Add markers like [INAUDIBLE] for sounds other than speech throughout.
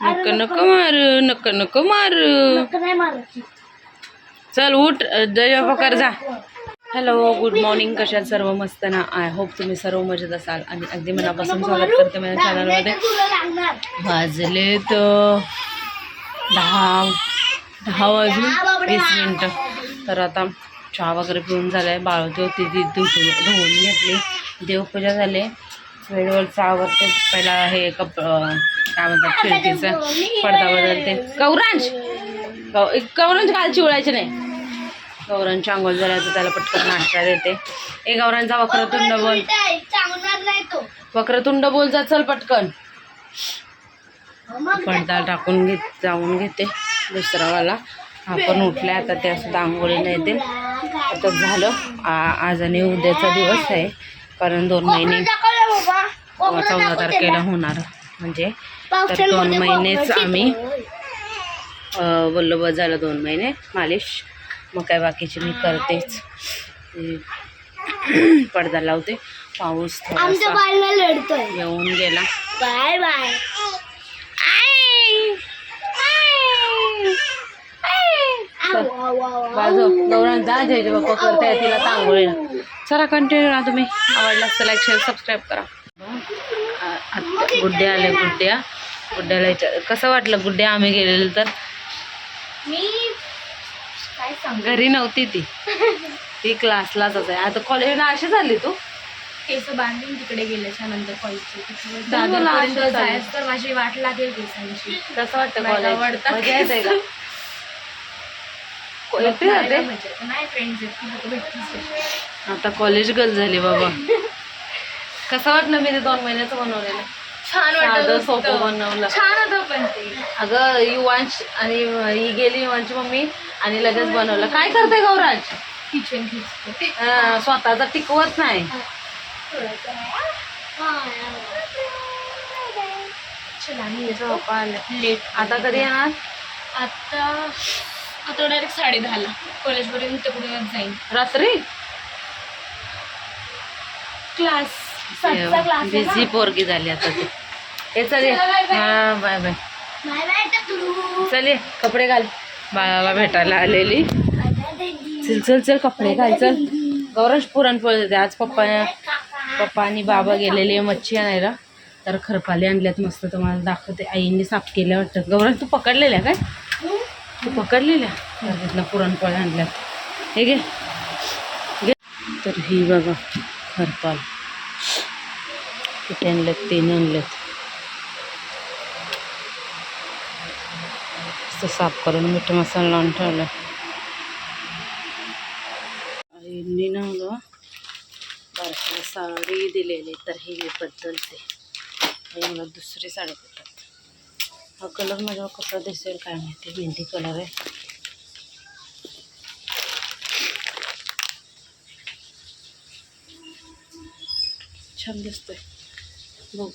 नको नको मारू नको नको मारू चल उठ जय पकर जा हॅलो गुड मॉर्निंग कशात सर्व? मस्त ना. आय होप तुम्ही सर्व मजेत असाल. आणि अगदी मनापासून स्वागत करते माझ्या चॅनलमध्ये वाजले तर दहा दहा वाजून वीस मिनटं. तर आता चहा वगैरे पिऊन झाला आहे बाळवती होती ती धुवून घेतली. देवपूजा झाली. वेळेवरचं आवडते. पहिला हे कप काय म्हणतात खिडकीचा पडदा बदलते. गौरांश! गौ गौरांश काल चिवळायचे नाही. गौरांची आंघोळ झाल्या तर त्याला पटकन नाश्ता देते. ए गौरांचा वक्रतुंड बोल. तो. वक्रतुंड बोल जा चल पटकन. पडदा टाकून घेत जाऊन घेते. दुसरावाला. आपण उठले आता ते असं दांगोळीला येते आता झालं. आज आणि उद्याचा दिवस आहे. कारण दोन महिने बाबा. चौदा तारखेला होणार. म्हणजे तर दोन महिनेच आम्ही बोललो बस झालं दोन महिने मालिश. मग काय बाकीचे मी करतेच. पडदा लावते. पाऊस येऊन गेला. Bye bye. बाजू गौरव जा जय जय बाप्पा करते तिला तांगोळी चला कंटिन्यू राहा तुम्ही. आवडला तर लाईक शेअर सबस्क्राईब करा. गुड्डे आले गुड्ड्या गुड्ड्याला विचार कसं वाटलं गुड्ड्या आम्ही गेलेलो तर? मी काय सांग? घरी नव्हती ती. ती क्लासलाच आहे. आता कॉलेजला अशी झाली तू. केस बांधून तिकडे गेल्याच्यानंतर कॉलेजचे माझी वाट लागेल केसांची. कसं वाटतं आवडतं. जाते नाही फ्रेंड्स आता कॉलेज गर्ल झाली बाबा. [LAUGHS] कसं वाटलं मी ते दोन महिन्याचं बनवलेलं? छान सोपं बनवलं. छान होतं पण ते. अगं युवांश आणि ही गेली युवांची मम्मी आणि लगेच बनवलं. काय करते गौराज? किचन स्वतःचा टिकवत नाही. आता कधी येणार? आता आता डायरेक्ट साडे दहाला कॉलेजपर्यंत तिकडूनच जाईन. रात्री? क्लास सातचा क्लास बिझी पोरगी झाली आता ती. हे चल ये. हा बाय बाय चल ये कपडे घाल. बाळाला भेटायला आलेली. चल चल चल कपडे घाल चल. गौरव पुरणपोळी देते. आज पप्पा पप्पा आणि बाबा गेलेले मच्छी आणायला. तर खरपाली आणल्यात मस्त. तुम्हाला दाखवते. आईंनी साफ केल्या वाटतं. गौरव तू पकडलेल्या काय? तू पकडलेल्या? तर पुरणपोळ्या आणल्यात. हे घे. घे. तर ही बघा खरपाल. किती आणल्यात ते आणल्यात. साफ करून मीठ मसाला लावून ठेवला आईंनी ना ग बारशाला साडी दिलेली तर ही मी बदलते. मला दुसरी साडी देतात हा कलर माझा कसा दिसेल काय माहिती मेहंदी कलर आहे. छान दिसतोय. बघ.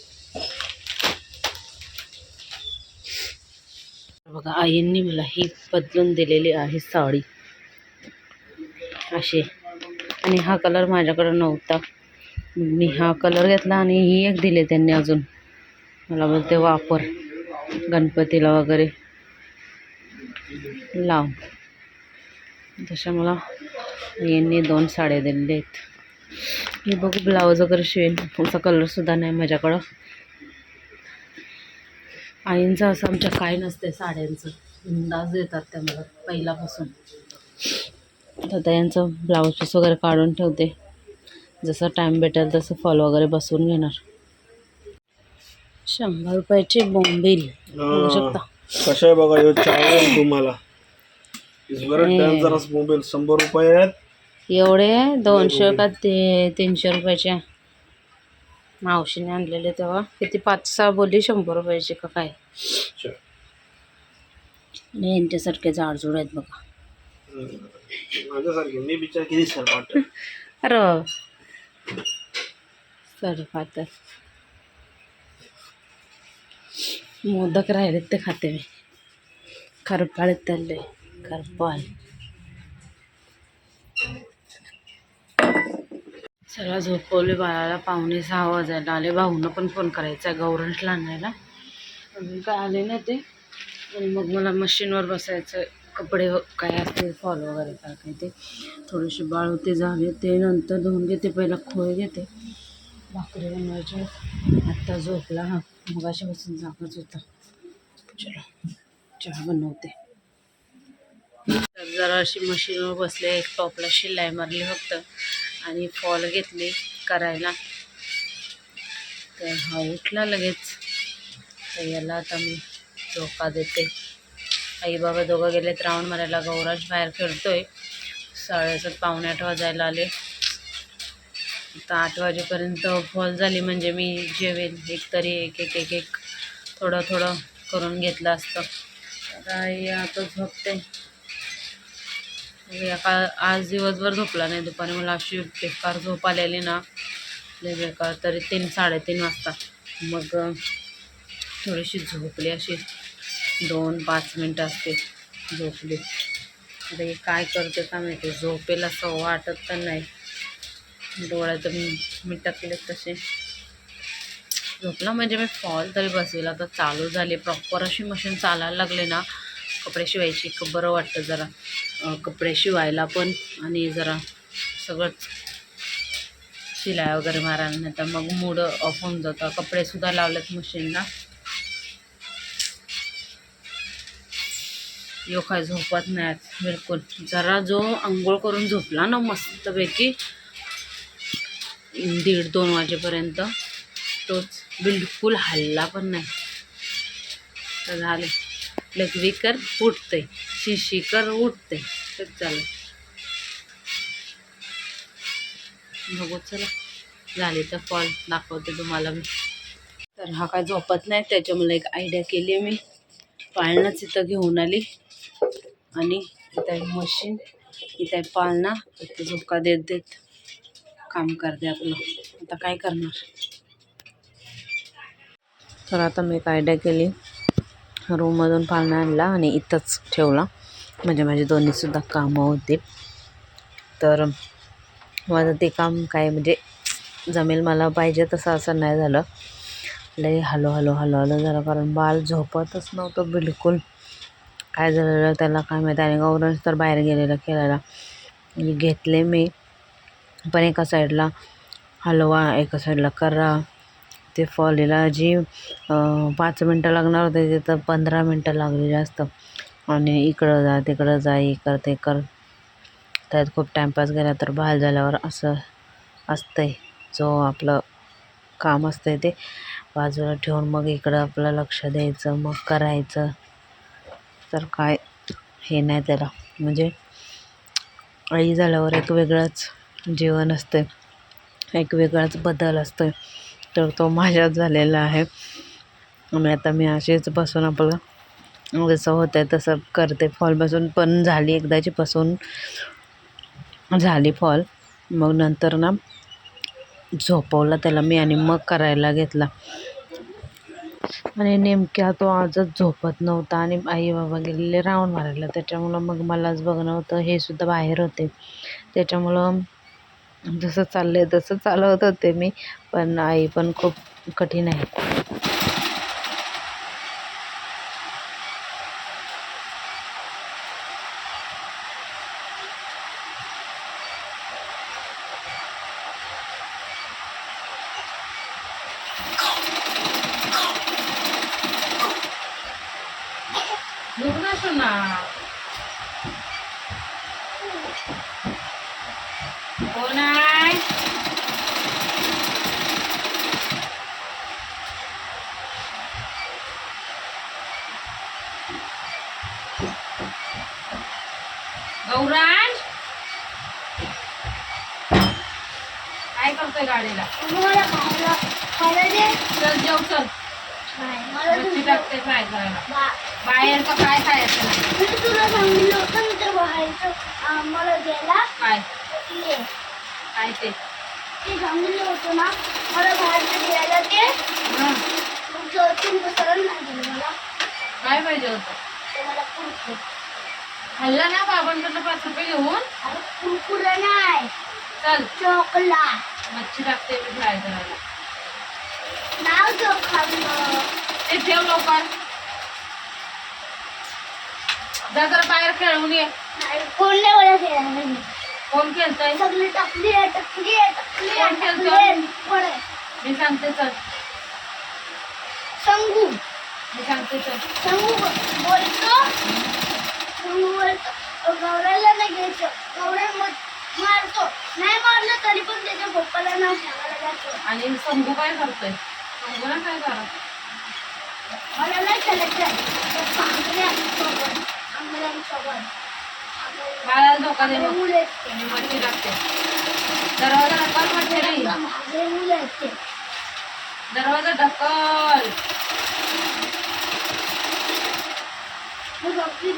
बघा आईंनी मला ही बदलून दिलेली आहे साडी. अशी. आणि हा कलर माझ्याकडं नव्हता. मी हा कलर घेतला आणि ही एक दिली त्यांनी अजून. मला बोलते वापर. गणपतीला वगैरे लाव. तशा मला यांनी दोन साड्या दिलेल्या आहेत. मी बघू ब्लाऊज वगैरे शिवेन. असा कलरसुद्धा नाही माझ्याकडं. आईंचं असं आमच्या काय नसते साड्यांचं. अंदाज देतात त्या मला पहिल्यापासून. तर यांचं ब्लाऊज पीस वगैरे काढून ठेवते. जसं टाईम भेटेल तसं फॉल वगैरे बसवून घेणार. शंभर रुपयाची बोंबील बघू शकता. कशा आहे बघा ह्यो चालेल तुम्हाला. डेंजरस मोबाईल शंभर रुपये आहेत. एवढे? दोनशे का ते तीनशे रुपयाचे? मावशीने आणलेले तेव्हा. किती पाच सहा बोलली शंभर रुपयाचे का काय. आणि यांच्यासारखे जाडजूड आहेत बघा. माझ्यासारखे मी विचार किती सर वाटत अरे. सर खातर मोदक राहिलेत ते खाते मी. खरपाळीत तळले खरपाळ चला झोपवले बाळाला पाहुणे सहा वाजायला आले. भाऊनं पण फोन करायचा गौरंश आणायला अजून काय आले नाही ते. आणि मग मला मशीनवर बसायचं कपडे काय असतील फॉल वगैरे काय काय ते. थोडेसे बाळ होते झाले ते. नंतर धुवून घेते पहिला खोय घेते. भाकरी बनवायचे. आत्ता झोपला हा. मग बसून जागच होता. चलो चहा बनवते. जरा अशी मशीनवर बसले एक टॉपला शिलाई मारली फक्त आणि फॉल घेतली करायला. तर हा उठला लगेच. तर याला आता मी झोका देते. आई बाबा दोघं गेलेत राऊंड मारायला गौराज बाहेर खेळतोय. साडेसात पावणे आठ वाजायला आले. आता आठ वाजेपर्यंत फॉल झाली म्हणजे मी जेवेन. एक तरी एक एक एक एक थोडं थोडं करून घेतलं असतं. आता आई आता झोपते. का आज दिवसभर झोपला नाही दुपारी मला अशी बेकार झोप आलेली ना लय बेकार. तरी तीन साडेतीन वाजता. मग थोडीशी झोपली अशी. दोन पाच मिनटं असते झोपली. आता हे काय करते का माहिती? झोपेल असं वाटत तर नाही. डोळ्याचं मी टाकले तसे. झोपला म्हणजे मी फॉल तरी बसेल. आता चालू झाली. प्रॉपर अशी मशीन चालायला लागले ना कपडे शिवायची. बरं वाटतं जरा. कपडे शिवायला पण आणि जरा सगळंच शिलाई वगैरे मारायला नाही तर मग मूड ऑफ होऊन जातं. कपडेसुद्धा लावलेत मशीनला यो काय झोपत नाही बिलकुल. जरा जो आंघोळ करून झोपला ना मस्तपैकी दीड दोन वाजेपर्यंत. तोच बिलकुल हल्ला पण नाही. तर झाले. लघवी कर उठते शिशी कर उठते तर चालेल. बघू चला. झाले तर फॉल दाखवते तुम्हाला मी. तर हा काय झोपत नाही त्याच्यामुळे एक आयडिया केली आहे मी. पाळणाच इथं घेऊन आली. आणि इथं मशीन इथं आहे पाळणा. इथं झोका देत देत. काम करते आपलं. आता काय करणार? तर आता मी एक आयडिया केली. रूममधून पाळणा आणला आणि इथंच ठेवला. म्हणजे माझे दोन्हीसुद्धा कामं होतील तर माझं ते काम काय म्हणजे जमेल मला पाहिजे तसं असं नाही झालं. लई हलो हलो हलो हलो झालं कारण बाल झोपतच नव्हतं बिलकुल. काय झालेलं त्याला काय माहिती. आणि गौरंश तर बाहेर गेलेलं खेळायला. घेतले मी. पण एका साईडला हलवा एका साईडला करा ते फॉलीला जी पाच मिनटं लागणार होते तिथं पंधरा मिनटं लागली जास्त. आणि इकडं जा तिकडं जा हे कर ते कर. त्यात खूप टाईमपास गेला तर बाहेर झाल्यावर असं असतं आहे जो आपलं काम असतंय ते बाजूला ठेवून मग इकडं आपलं लक्ष द्यायचं मग करायचं. तर काय हे नाही त्याला. म्हणजे आई झाल्यावर एक वेगळंच जीवन असते एक वेगळाच बदल असतो तर तो माझ्यात झालेला आहे. आणि आता मी अशीच बसून आपलं जसं होतं तसं करते. फॉल बसून पण झाली एकदाची बसून झाली फॉल मग नंतर ना झोपवला त्याला मी आणि मग करायला घेतला. आणि नेमक्या तो आजच झोपत नव्हता आणि आई बाबा गेलेले राऊंड मारायला. त्याच्यामुळं मग मलाच बघणं होतं. हे सुद्धा बाहेर होते. त्याच्यामुळं जसं चाललंय तसं चालवत होते मी पण आई पण खूप कठीण आहे. ना कोण आहे गौराज काय करतोय गाडीला? चल जेव चल. मच्छी टाकते फ्राय करायला बाहेरचं काय खायचं नाही. मी तुला सांगितलं होतं ना ते बाहेरचं मला द्यायला. काय? ये. काय ते? ते सांगितलं होतं ना मला बाहेरचं द्यायला ते हं. मग नाही दिलं मला. काय पाहिजे होतं? ते मला कुरकुर खाल्ला ना बाबांकडनं पाच रुपये घेऊन? अरे कुरकुर नाही. चल. चॉकलेट. मच्छी टाकते मी फ्राय करायला. नाव खाल्लं ते ठेव लवकर. जा जरा बाहेर खेळून ये. कोण नाही मला खेळायला कोण खेळतय? सगळी टाकली आहे टाकली आहे टाकली आहे कोण खेळतं? टाकली आहे. कोण आहे? मी सांगते चल. संगू. मी सांगते चल. संगू बोलतो. गौऱ्याला नाही घ्यायचं. गौऱ्या मारतो. नाही मारलं तरी पण त्याच्या पप्पाला नाव सांगायला जातो. आणि संभू काय करतोय? संभू ना काय करा? मला नाही खेळायचं बाळाला धोका दे मच्छी टाकते. दरवाजा ढकल मच्छी. नाही. दरवाजा ढकल. मग बाकी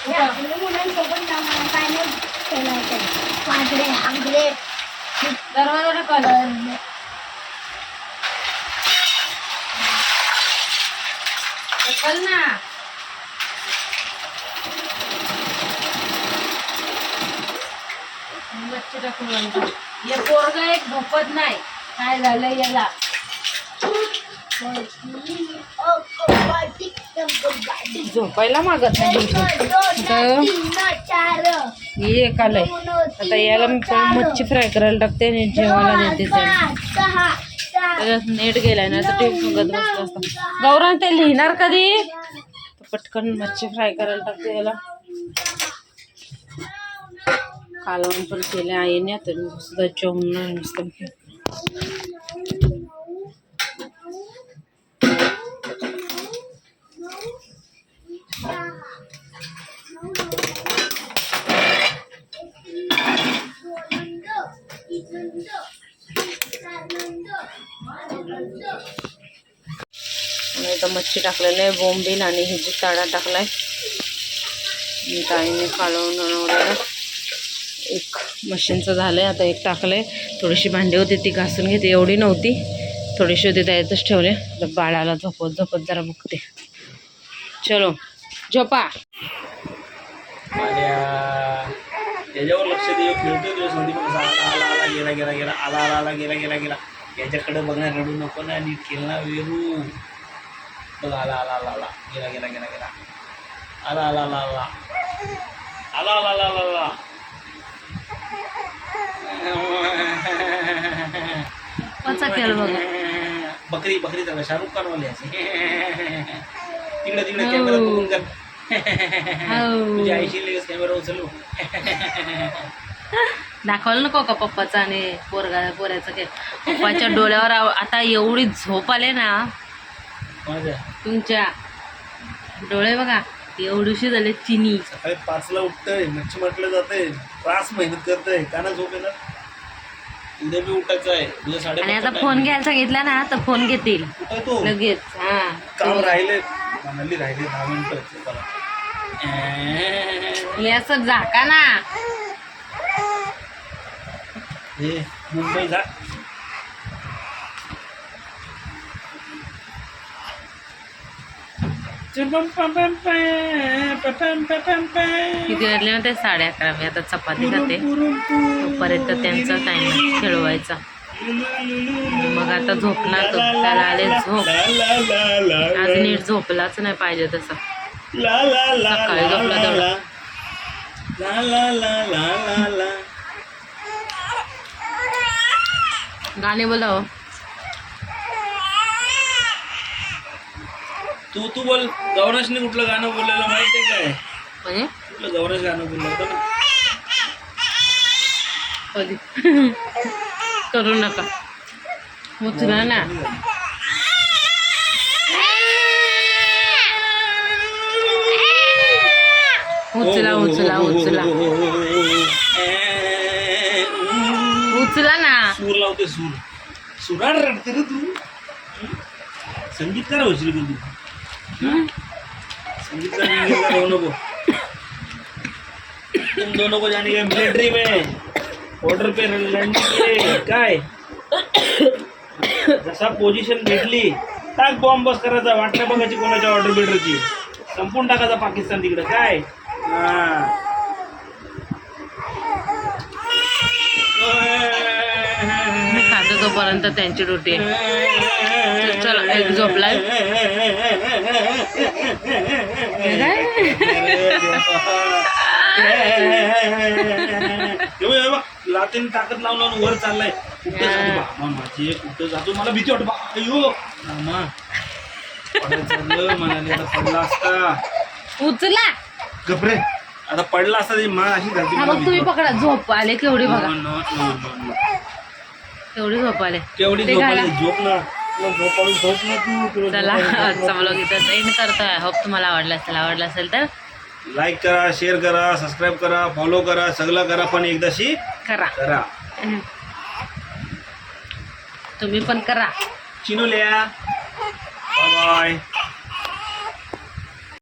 हे आपल्या मुलांसोबत काय नाही खेळायचं वाजले आंगले दरवाजा ना. मच्छी टाकून हे पोरग एक धोपत नाही काय झालं याला झोपायला मागत नाही हे एक आलंय. आता याला मी मच्छी फ्राय करायला टाकते आणि जेवायला देते नेट गेलाय ना तर बघत असतं. गौरव ते लिहिणार कधी? पटकन मच्छी फ्राय करायला टाकते याला. कालवण पण केले आईने आता सुद्धा जेवण नुसतं. मच्छी टाकलेलं आहे बोंबील आणि हिजी चाडा टाकलाय. ताईने कालवून आणवलेलं एक मशीनचं झालंय आता एक टाकलंय. थोडीशी भांडी होती ती घासून घेते. एवढी नव्हती. थोडीशी होती त्यातच ठेवले. आता बाळाला झोपत झोपत जरा बघते. चलो झोपा. त्याच्यावर लक्ष देऊ खेळतो आला आला आला गेला गेला गेला आला आला आला गेला गेला गेला. याच्याकडे बघणार रडू नको ना नीट केलं वेरू. बघ आला आला आला आला गेला गेला गेला गेला आला आला आला आला आला आला आला आला आला कसा खेळ बघा बकरी बकरी चालला शाहरुख खान वाले असे तिकडे तिकडे कॅमेरा बघून कर. तुझ्या आईशी लगेच कॅमेरा उचलू दाखवलं नको का पप्पाचा आणि पोरगा पोऱ्याचा खेळ पप्पाच्या डोळ्यावर आता एवढी झोप आले ना माझ्या. तुमच्या. डोळे बघा एवढीशी झाले चिनी. सकाळी पाचला उठतंय मच्छी म्हटलं जातंय त्रास मेहनत करतंय काना झोप येणार? उद्या बी उठायचं आहे उद्या साडे आणि आता फोन घ्यायला सांगितला ना तर फोन घेतील. कुठं तो लगेच हा. काम राहिले म्हणाली राहिले दहा मिनिटं. चला. हे असं झाका ना. हे मुंबई जा. किती वाजले ना ते साडे अकरा. मी आता चपाती खाते. तोपर्यंत त्यांचा टाइम खेळवायचा. मग आता झोपणार तो. त्याला आले झोप. आज नीट झोपलाच नाही पाहिजे तसं. सकाळी झोपला तेवढा. गाणे बोलाव. तू तू बोल गौरशने कुठलं गाणं बोललेलं माहितीये काय? म्हणजे? कुठलं गौरश गाणं बोललं होतं ना? कधी? करू नका. उचला ना. उचला उचला उचला. उचला ना. सूर लावते सूर. सुराड रडते रे तू. संगीतकार होशील तू संगीतकार संगीतकार तुम दोनों को जाने का मिलिट्री में ऑर्डर पे लढणे काय? जसा पोझिशन भेटली टाक बॉम्ब बस करायचा वाटलं बघायची कोणाच्या ऑर्डर बिल्डरची संपून टाकायचा पाकिस्तान तिकडं काय हा तोपर्यंत त्यांची ड्युटी आहे चला एक झोपलाय लातीन ताकद लावून लावून वर चाललाय कुठं जातो बाबा माझे कुठं जातो मला भीती वाटत बा अयो मामा पडायला पडला असता उचला गपरे आता पडला असता ती मा अशी तुम्ही पकडा झोप आले केवढी बघा no, no, no, no, no. केवढी झोप आले तेवढी ते झोप ना चला आजचा. ब्लॉग इथं एंड करतोय. होप तुम्हाला आवडला असेल आवडला असेल तर लाईक करा शेअर करा सबस्क्राईब करा फॉलो करा सगळं करा पण एकदाशी. करा. करा. तुम्ही पण करा. चिनुल्या. Bye bye